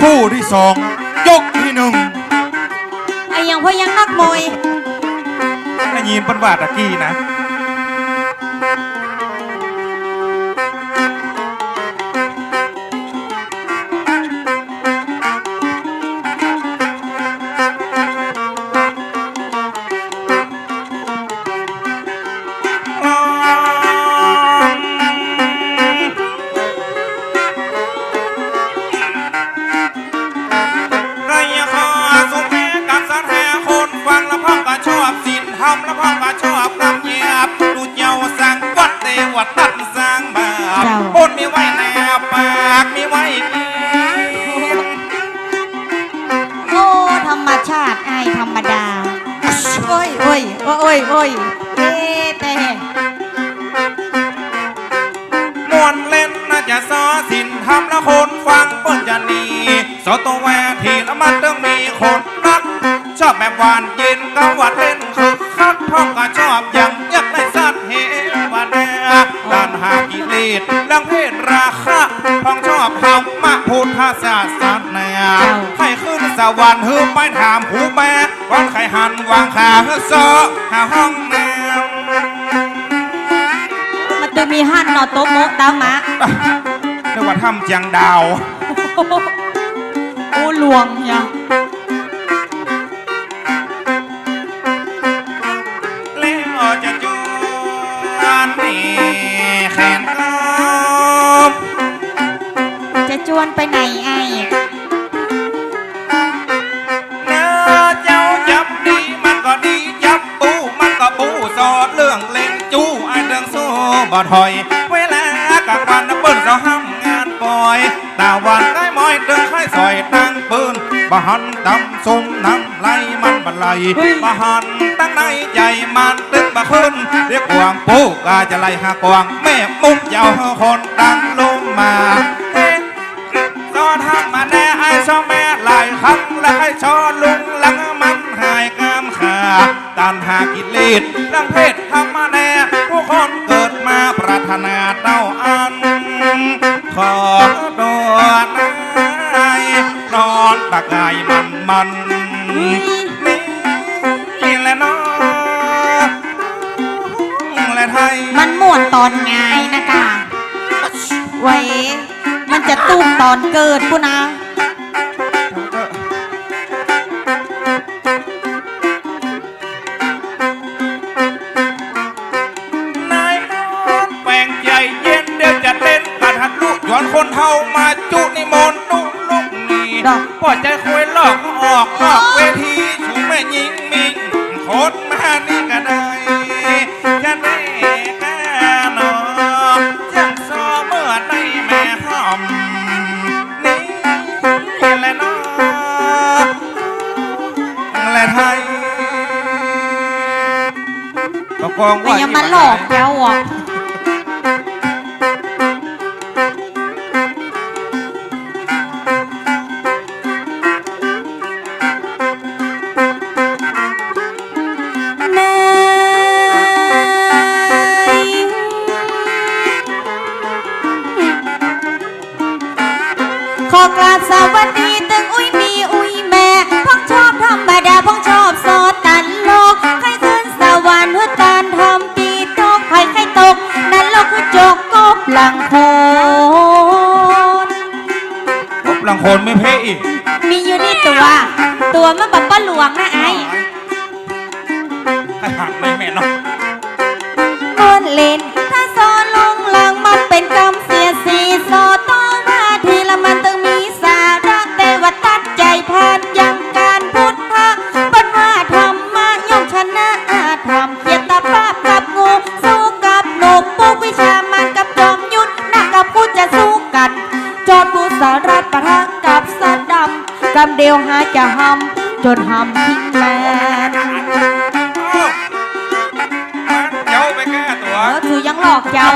คู่ที่สองยกที่หนึ่งไอ้ยังพอยังนักมวยได้ยินเปันว่าตะกี้นะากมีไว้กินโอ้ธรรมชาติไอธรรมดาโอ้ยโอ้ยโอ้ยโอ้ยเอ๊ะแต่มวนเล่นน่าจะซอสินทำแล้วคนฟังเปิ้นจะหนีสอตัวแวทีล้วมันต้องมีคนนัก ชอบแบบหวานเย็นก็หวานเล่นคึกคักพ่อก็ชอบอย่างอยากได้สัตว์เหวันแน่ด้านหากิเลสเรื่องเพศ พุทธศาสนาให้ขึ้นสวรรค์ฮือไปถามหูแม่วันไข่หันวางขาเฮือซอหาห้องแนวมันจะมีหั่นหนอโต๊ะโมะตามมาเรียกว่าถ้ำเจียงดาว โอ้หลวงเนี่ย จะจวนไปไหนไอ้เนื้อเจ้าจับดีมันก็ดีจับปูมันก็ปูสอดเรื่องเล่นจู้ไอเรื่องโซ่บ่ถอย เวลากับวันนะเปิ้นเสาห้ำงานปล่อยตาวันได้มอยเดินค่ายซอยตั้งปืนบ่หันตำซุ่มน้ำไหลมันบันไหลบ่หันตั้งในใจมันตึงบ่ขึ้นเรียกกวางปูกาจะไล่หากวางแม่มุกยาวคนตั้งลงมา ครั้งและให้ชอลุงหลังมันหายงามขาตันหากิเลสเรื่องเพศทำมาแน่ผู้คนเกิดมาปรารถนาเต้าอัน ขอโดนนายนอนตะกายมันมันนี่แหละน้องและไทย มันม่วนตอนไงนะคะไว้ มันจะตุ้มตอนเกิดปุนะ ลังโคนพบหลังคนไม่เพ่อีกมีอยู่นี่ตัว ตัวมันแบบป้าหลวงนะไอ้ให้หักไม่แม่เนาะนวลเล่นถ้าโซลงหลังมันเป็นกรรมเสียสีโซต้ กำเดียวหาจะหำจนหำทิ้งแลนอ้าวเจ้าไปแก้ตัวเออคือยังหลอกเจ้า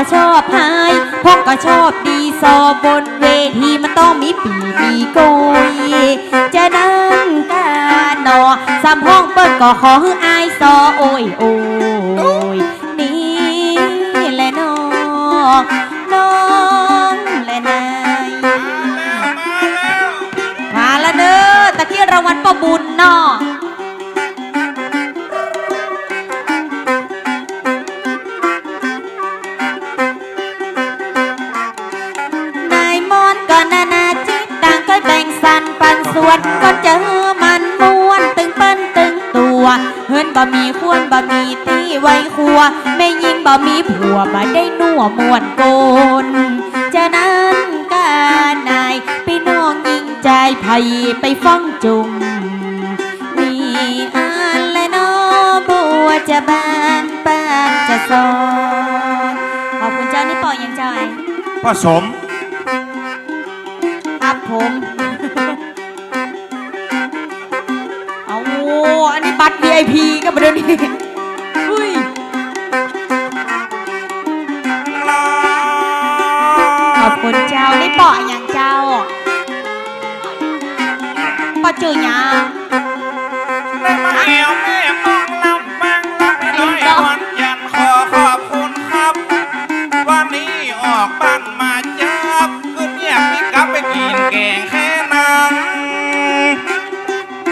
ก็ชอบหายพ่อก็ชอบดีซอบนเวทีมันต้องมีปีมีโกยจะนั่งกันนอสามห้องเปิดก็ขอให้อายซอโอ้ยโอ้ยนี่แหละน้องน้องและนายมาแล้วเด้อตะกี้รางวัลประบุญนาะ วนก็เจอมันม้วนตึงเปิ้นตึงตัวเฮิรนบ่มีควรบ่มีตีไว้ครัวไม่ยิงบ่มีผัวบ่ได้นัวมวนโกนจะนั้นกานายพี่น้องยิงใจไผ่ไปฟังจุงมีอันและน้อบัวจะบานปานจะซอนขอบคุณเจ้านี่ปล่อยยังใจอยพ่อสมครับผม นี้บัตร VIP ก็มาเดี๋ยวนี้อุ้ยขอบคุณเจ้านี่ปล่อยอย่างเจ้าปอจือหยัง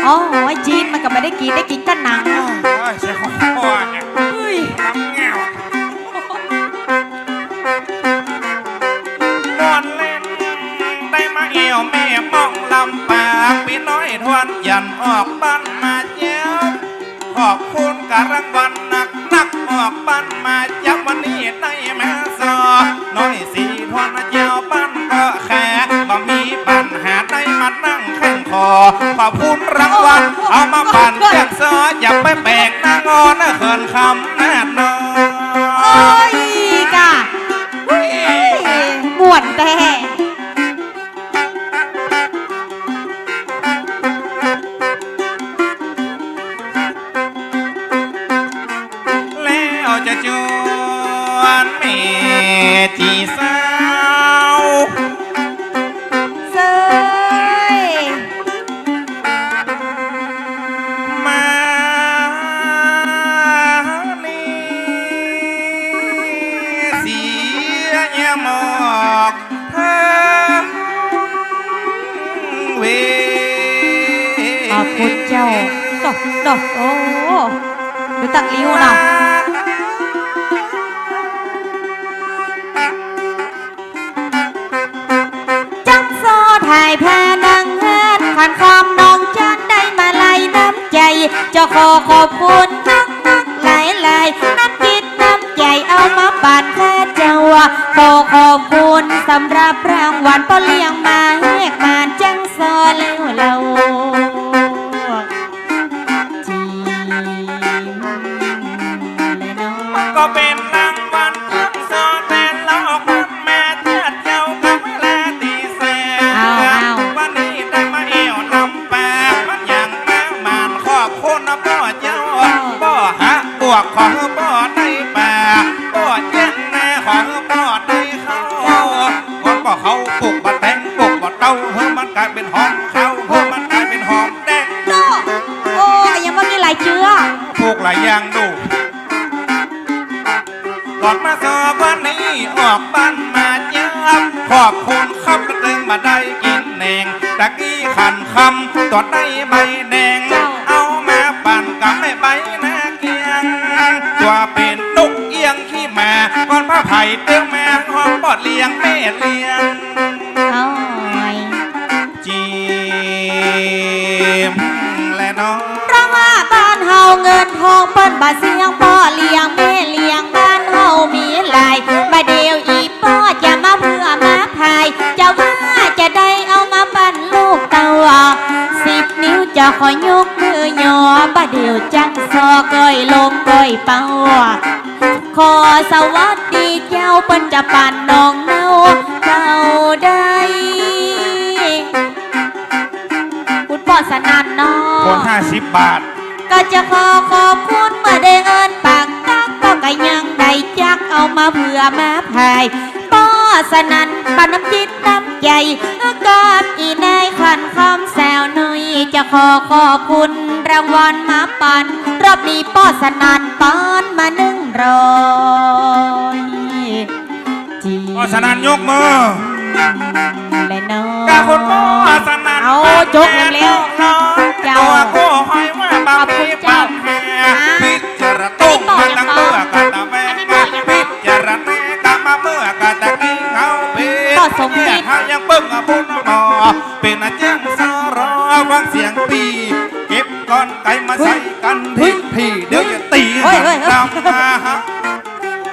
อ๋อไอ้จีนมันก็ไม่ได้กินได้กินแต่หนังโอ้ยใช่ของพ่อเนี่ยเฮ้ยน้ำเงานอนเล่นได้มาเอวแม่มองลำปากพี่น้อยทวนยันออกบ้านมาเจ้าขอบคุณการรางวัลหนักนักออกบ้านมาจับวันนี้ได้มาสอน้อยสีทวนเจ้าบ้านก็แค่บ่มีปัญหาได้มานั่งแข่งคอขอบคุณรางวัล เอามาปั่นแจ้งซออย่าไปแบกหน้างอนะเขินคำแน่นอนโอ้ยกะเฮ้ยม่วนแต่แล้วจะจวนเมจีส ขอขอบคุณสำหรับรางวัลพ่อเลี้ยง เยี่ยมขอบคุณครับกระตึงมาได้กินแหนงตะกี้ขันคำตอดได้ใบแดงเอามาปั่นกับไม่ใบหน้าเกียงตัวเป็นนกเอียงขี้แม่ก่อนผ้าไผ่เตี้ยวแม่ห้องบอดเลี้ยงแม่เลี้ยงเอาไงจีมและน้องเพราะว่าบ้านเฮาเงินทองเปิ้นบาเสียงพ่อเลี้ยงแม่เลี้ยงบ้านเฮามีหลาย ขอยกมือยอบะเดียวจังซอก้อยลงก้อยเป่าขอสวัสดีเจ้าเปิ้นจะปั่นน้องเนาเจ้าได้คุณพ่อสนั่นนาะคนห้าสิบบาท ก็จะขอขอบคุณเมื่อได้เอินปากกักก็ก็ยังได้จักเอามาเผื่อมาพายป้อสนันปานน้ำจิตน้ำใจ กับอีนายขันคำแซวหน่อยจะขอขอบคุณรางวัลมาปันรอบนี้ป้อสนันปานมาหนึ่งร้อยจีเพราะฉะนั้นยกมือและน้องกาคนพ่อสนั่นเอาจกเร็วๆน้องเจ้าตัวกู เป็นอาจารย์สรอฟังเสียงปี เก็บก้อนไก่มาใส่กันทีทีเดี๋ยวจะตีเฮ้ยเฮ้ยเฮ้ยตามมา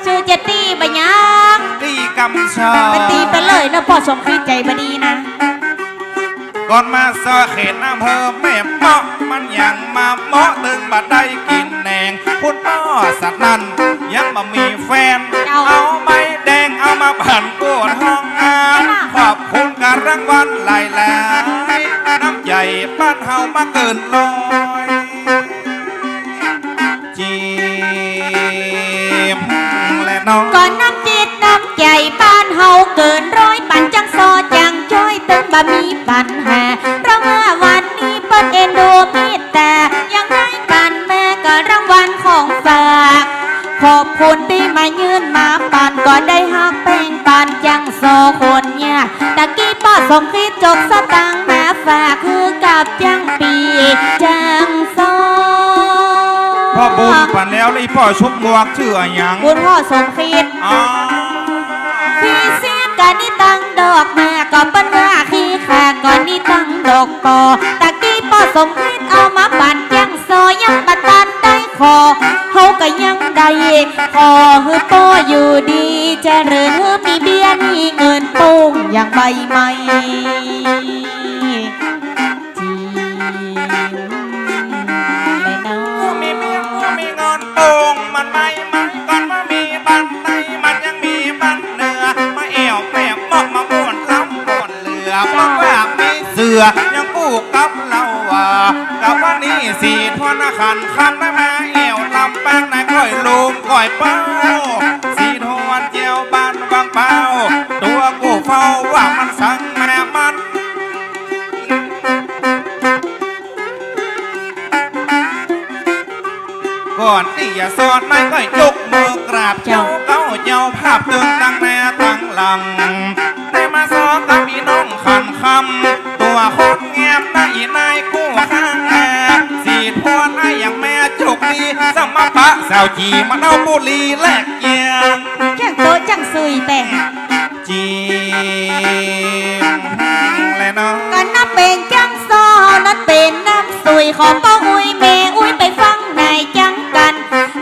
ชื่อเจตตี้ปะยังตีกำชาไปตีไปเลยนะพ่อสมคิดใจบดีนะ ก่อนมาซอเขตอำเภอแม่เมาะมันยังมาเมาะตึงบัดได้กินแหนงคุณพ่อสัตว์นั้นยังมามีแฟน เอาารางวัลหลายหลายน้ำใหญ่บ้านเฮามาเกินลอยจีบและน้องก่อนน้ำจิตน้ำใจบ้านเฮาเกินร้อยปันจังซอจังจ้อยตึงบะมีปัญหาเพราะว่าวันนี้เปิ้นเอ็นดูมีแต่ยังได้ปันแม่ก็รางวัลของฝาก ขอบคุณที่มายื่นมาปันก็ได้หักแป้งปันจังโซคนเนี่ยตะกี้ป้อสมคิดจกสตังค์มาฝากคือกับจังปีจังโซพ่อบุญปันแล้วเลยพ่อชุบงวกชื่ออะไรหยังคุณพ่อสมคิดอ๋อพี่เสียกันนี่ตั้งดอกแม่ก็เป็นว่าขี้ขาก่อนนี่ตั้งดอกปอตะกี้ปอสมคิดเอามาปั่นยังซอยังบัตันได้คอ เขาก็ยังได้ขอฮือปออยู่ดีเจะเริญฮือมีเบี้ยมีเงินปุ้งอย่างใบไม้จีเลยเนาผู้ะมีเมียผู้มีเงินโป่งมันไม่ไม่ก่อนมามีบันไตมันยังมีบันเหนือมาเอวแปบมอกมาม่วนล้ำม่วนเหลือมาว่ามีเสือยังกู้กับเราว่ากับวันนี้สี่ทวนขันคันม อยเป้าสีทวนเจียวบานบางเป้าตัวกูเฝ้าว่ามันสั่งแม่มันก่อนที่จะสอนไม่ก็ยกมือกราบเจ้าเก้าเจ้าภาพตึงตั้งแน่ตั้งหลัง ปะสาวจีมาเอาบุหรีแลกเยียงจังโตะจังซุยแต่จีมและน้องก็นับเป็นจังซอนั้นเป็นน้ำสุยของป้าอุ้ยเมอุ้ยไปฟังในายจังกัน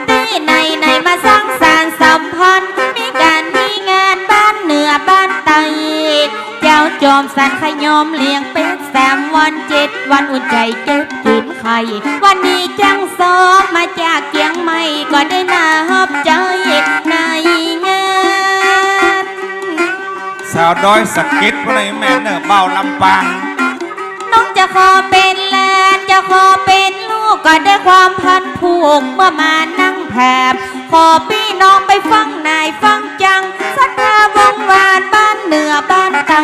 ที่ในในมาสร้างสารสัมพันธ์มีการมีงานบ้านเหนือบ้านใต้เจ้าจอมสันขยอมเลี้ยงเป็ดแซมวันเจ็ดวันอุ่นใจเก็บกินไข่วันนี้จังซอาวด้อยสะกิดพวกนี้แม่เนอเบาลำปาง น้องจะขอเป็นหลานจะขอเป็นลูกก็ได้ความพันผูกเมื่อมานั่งแผบขอพี่น้องไปฟังนายฟังจังสัทธาวงวานบ้านเหนือบ้านใต้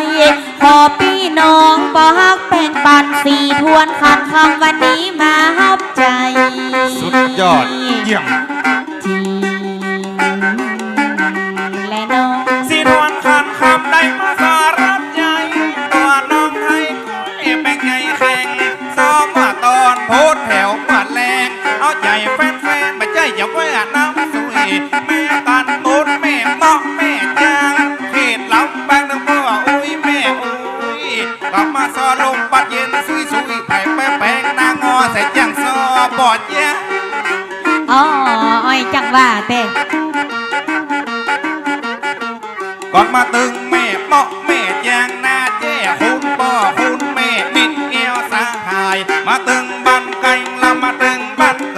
ขอพี่น้องปอฮักแป่งปันสี่ทวนคันคำวันนี้มาฮับใจ สุดยอดเยี่ยม ใจอย่าแว่น้ำสุยแม่กันมุดแม่เมาะแม่จางเขตลำบางนึกว่าอุ้ยแม่อุ้ยกลับมาซอลมปัดเย็นสุยสุยไผ่แป้แป้งนางงอใส่จังซอบอดเยะอ๋ออ้อยจังว่าแต่ก่อนมาตึงแม่มอง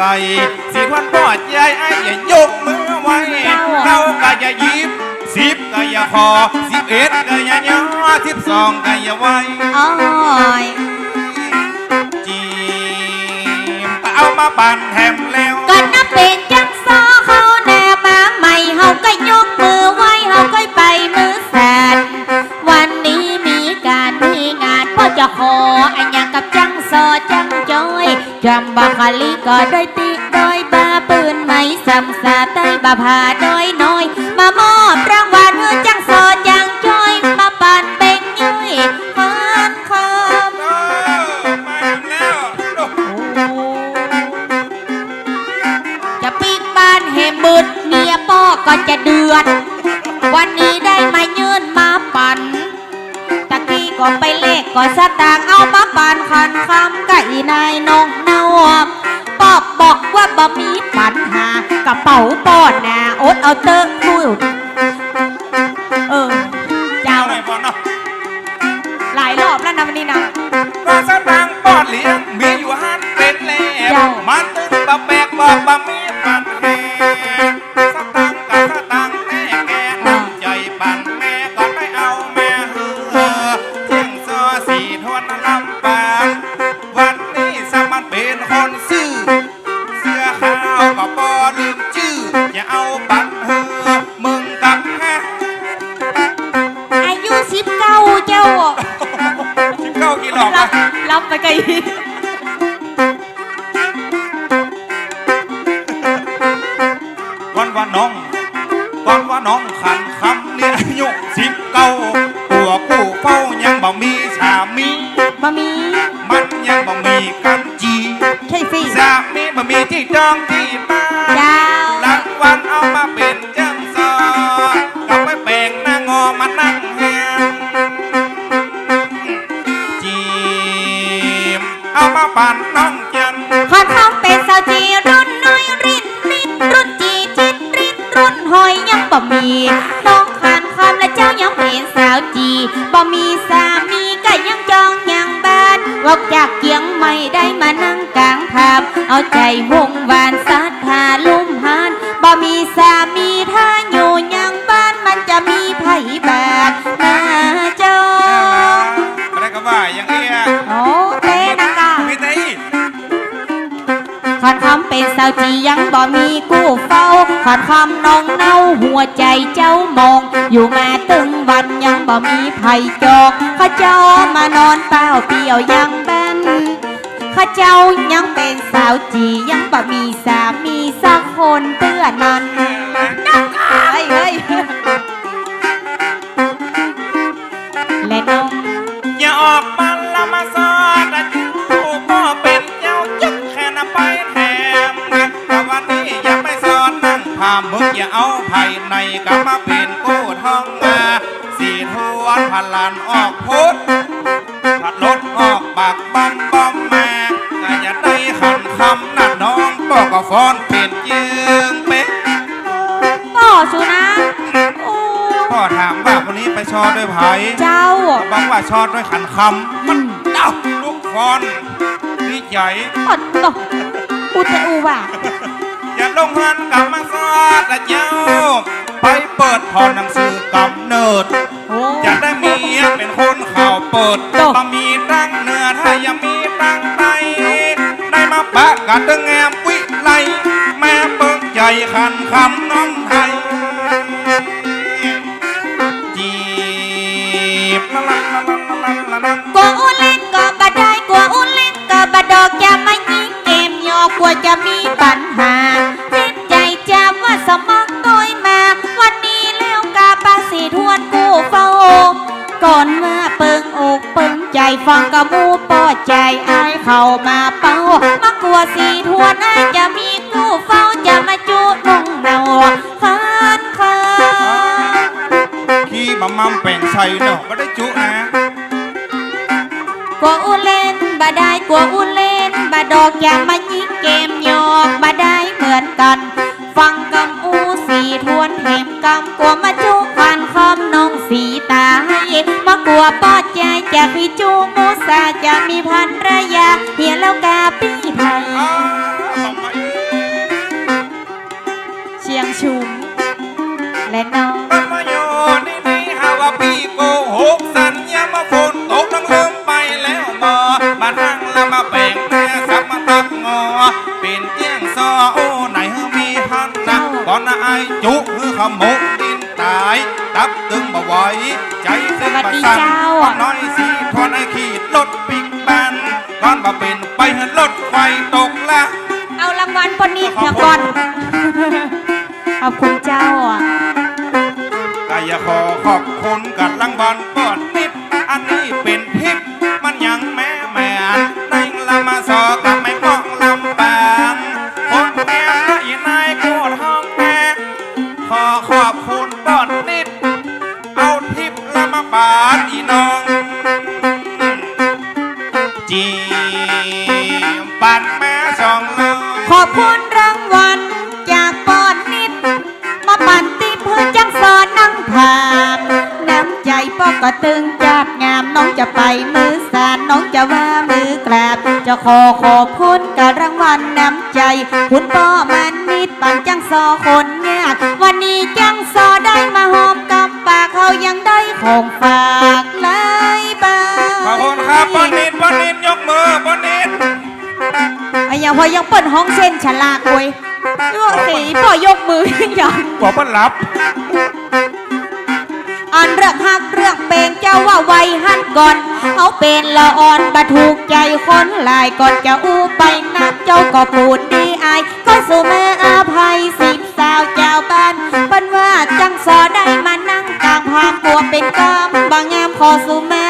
ไก่สีทวนปอดยายไอ้อย่ายกมือไว้เราก็อย่ายิบสิบก็อย่าคอสิบเอ็ดก็อย่าย่อสิบสองก็อย่าไว้อ้อยจีมแต่เอามาปั่นแถมแล้วก็นับเป็น บาคาลีก็ได้ติโดยบาปืนไหมสำสาใต้บาผาโดยน้อย มามอบรางวัลเฮือจังซอจังจอยมาปันเบ่งย่อยคันคำเออมาแล้วโอ้จะปีกบ้านเฮมืดเมียป้อก็จะเดือด วันนี้ได้มายื่นมาปั่นตะ กี้ก็ไปเลขก็สตางค์เอามาปั่นคันคำไก่นายน้องเนาปอบบอกว่าบ่มีปัญหากระเป๋าปอดนะอดเอาเตอะคุยเออเจ้าเอาหน่อยพอเนาะหลายรอบแล้วนะวันนี้นะก็สตางค์ปอดเหลียงมีอยู่หันเป็นแล้เจ้าวมันตึงบะแบกบอกบะ รัอะบรับไปไกล สามีก็ยังจองยังบ้านวอกจากเกียงไม่ได้มานั่งกลางทามเอาใจวงวานสัทธาลูก สาวจียังบ่มีกู้เฝ้าขอดคำน้องเน่าหัวใจเจ้ามอง อยู่มาตึงวันยังบ่มีไผจอกข้าเจ้ามานอนเปล่าเปลี่ยวยังเป็นข้าเจ้ายังเป็นสาวจียังบ่มีสามีสักคนเตือนั้นามมึงอย่าเอาไผ่ในกลับมาเป็นกู้ท้องมาสี่ทวนพันลานออกพุทธผัดรถออกปากบอมบอมแม่ก็อย่าได้ขันคำน่ะน้องบอกก็ฟ้อนเป็นยืงเป็นป่อสุนะโอ้พ่อถามว่าคนนี้ไปชอด้วยไผ่เจ้าบอกว่าชอด้วยขันคำมันเอ้าลูกฟอนดีใจอดตกอุตะอูว่ะอย่าลงหันกลับมาซอ ดละเจ้าไปเปิดพอหนังสือกำเนิดโอ้จะได้มีเป็นคนข่าวเปิดโต้บะมีตั้งเนื้อถ้ายังมีตั้งไตได้มาปะกัดตึงแงมวิไลแม่เปิงใจขันคำน้องไทยจีบละละละละละละละกลัวอุเล่นก็บาได้กลัวอุเล่นก็บาดอกจะมายิงเกมยอกลัวจะมีปัญหา ฟังกะมูปอดใจอายเข้ามาเป้ามากลัวสีทวนอายจะมีกู้เฝ้าจะมาจุนงเนาคันคาขี้บะมัมแป่งใส่เนาะก็ได้จุนะกลัวอุเล่นบาได้กลัวอุเล่นบาดอกอย่ามายิงเกมหยอกบาได้เหมือนกัน ฟังกำอูสีทวนเหมกำกลัวมา ววปอดใจจากพี่จูมูสาจะมีพันรยาเฮียแล้วกาปีไทยอ้าวบอกมาเชียงชุมและน้องมันมาอยู่นี่นี่หาว่าพี่โกหกสัญญามาฝนตกต้องลืมไปแล้วมอมานั่งแล้วมาแบ่งแม่สับมาตักงอ เป็นเจียงซอโอ้ไหนเฮอมีหันนะก่อนนะไอายจุฮือขมกดิน ตาย ตับตึงบ่ไหวใจซึ่งบ่สั่นน้อยสีทอนไอขีดรถปิกบันก่อนบ่เป็นไปให้รถไฟตกละเอารางวัลปนิดเถอะก่อนขอบคุณเจ้าอะก็อยากขอขอบคุณกับรางวัลเปิดนิดอันนี้เป็นทิปมันยังแม่แม่นในละมาสอกั ขอขอบคุณกับรางวัลน้ำใจ คุณป้อมันนิดปั่นจังซอคนยากวันนี้จังซอได้มาหอมกับปากเขายังได้ของฝากเลยบ้างขอบคุณครับปอนิดปอนิดยกมือปอนิดไอ้ยังพอยังเปิดห้องเส้นฉลากเว้ยนี่ว่าสีปอยกมือยังบอกว่ารับ อันเรื่องฮักเรื่องเป็นเจ้าว่าไวหันก่อนเขาเป็นละอ่อนบะถูกใจคนหลายก่อนจะอู้ไปนักเจ้าก็ปูดดีอายก็สู่แม่อาภัยสิบสาวเจ้าบ้านปันว่าจังสอได้มานั่งกลางพามปัวเป็นกำบางงามขอสู่แม่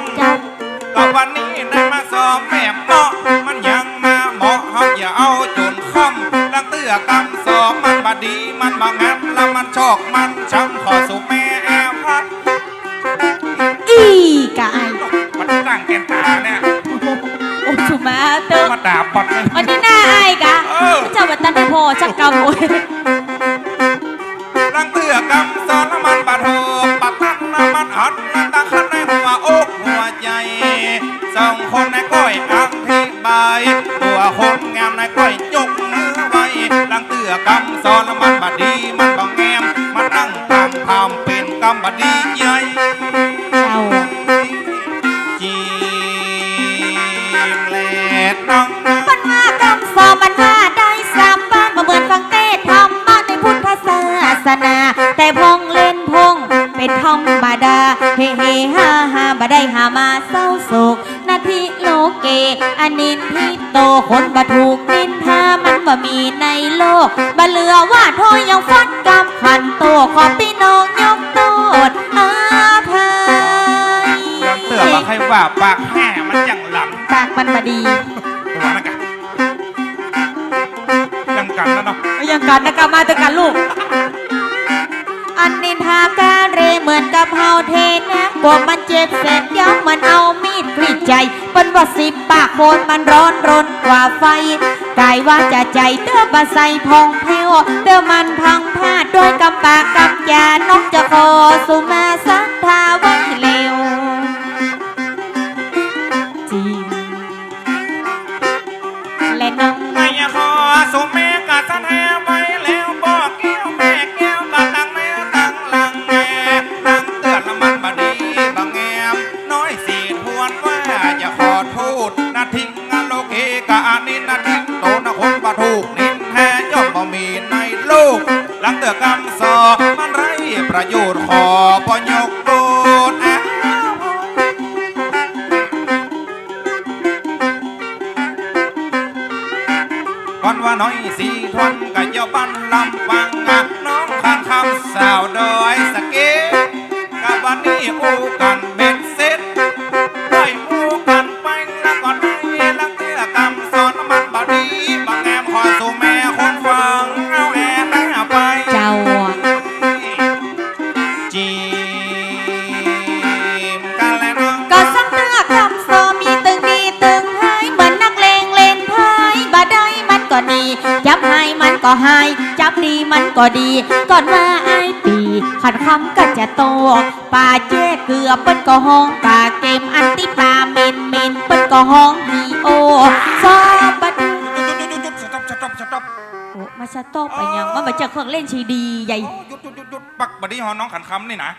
ม่คำเจ้าก็วันนี้ได้มาสอบแม่เหมาะมันยังมาเหมาะเฮาอย่าเอาจนคำลังเตื้อกำสอบมันบดีมันบางงามแล้วมันชอกมันช้ำขอสู่แม่แอลพัดอีกะไอมันตั้งแกนตาเนี่ยโอ้ชูมาเติมมาด่าปัดเลยวันนี้หน้าไอ้กะเออเจ้าบัตตันได้พอจักกำโอ้ย บดีใหญ่เจ้าจีมแลดน้องนะมันว่ากำสอบมันว่าได้สามบ้านมาเหมือนฟังเต้ธรรมะในพุทธศาสนา แต่พงเล่นพงเป็นธรรมดาเฮเฮฮ่าฮ่าบ่ได้หามาเศร้าโศกนาทีโลเกอันนินที่โตคนบ่ถูกนินทามันบ่มีในโลกบ่เหลือ มาเถอะกันลูก อันนินทาการเรเหมือนกับเฮาเทนะกลัวมันเจ็บเสร็จย้ำมันเอามีดกรีดใจเป็นว่าสิบปากโคนมันร้อนรนกว่าไฟกายว่าจะใจเด้อบาใส่พองเพวเด้อมันพังพลาดด้วยกำปากกำยาน้องจะขอสุมาสัทธาไว้ ประโยชน์ขอพอยกโทษอะก่อนว่าน้อยสีทวนกะเยาปันลำปังน้องข้างคำสาวดอ ก็ดีก่อนว่าไอ้ปีขัดคำก็จะโตป่าเจ๊เกลือเปิ้นก็ห้องป่าเกมอันติปลาเมนเมนเปิ้นก็ห้องฮีโอซอบัดหยุดหยุดหยุดหยุดสต็อปสต็อปสต็อปโอ้มาสต๊อปไปยังมันมาจากเครื่องเล่นชีดีใหญ่ หยุดหยุดหยุดหยุดปักบัดดี้ฮอน้องขันคำนี่นะ